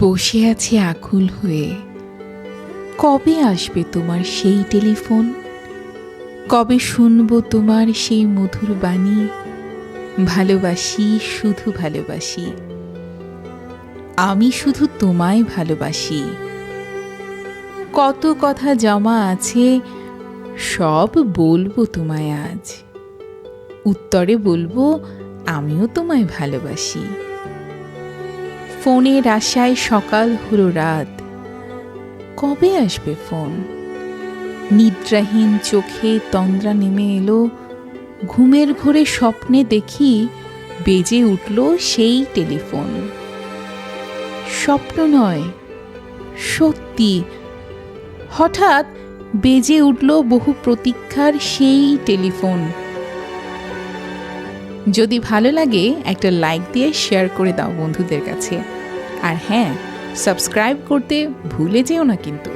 বসে আছি আকুল হয়ে। কবে আসবে তোমার সেই টেলিফোন? কবে শুনব তোমার সেই মধুর বাণী? ভালোবাসি, শুধু ভালোবাসি। আমি শুধু তোমায় ভালোবাসি। কত কথা জমা আছে, সব বলব তোমায় আজ। উত্তরে বলব, আমিও তোমায় ভালোবাসি। ফোনের আশায় সকাল হলো রাত। কবে আসবে ফোন? নিদ্রাহীন চোখে তন্দ্রা নেমে এলো। ঘুমের ঘোরে স্বপ্নে দেখি বেজে উঠল সেই টেলিফোন। স্বপ্ন নয়, সত্যি। হঠাৎ বেজে উঠল বহু প্রতীক্ষার সেই টেলিফোন। যদি ভালো লাগে, একটা লাইক দিয়ে শেয়ার করে দাও বন্ধুদের কাছে। আর হ্যাঁ সাবস্ক্রাইব করতে ভুলে যেও না কিন্তু।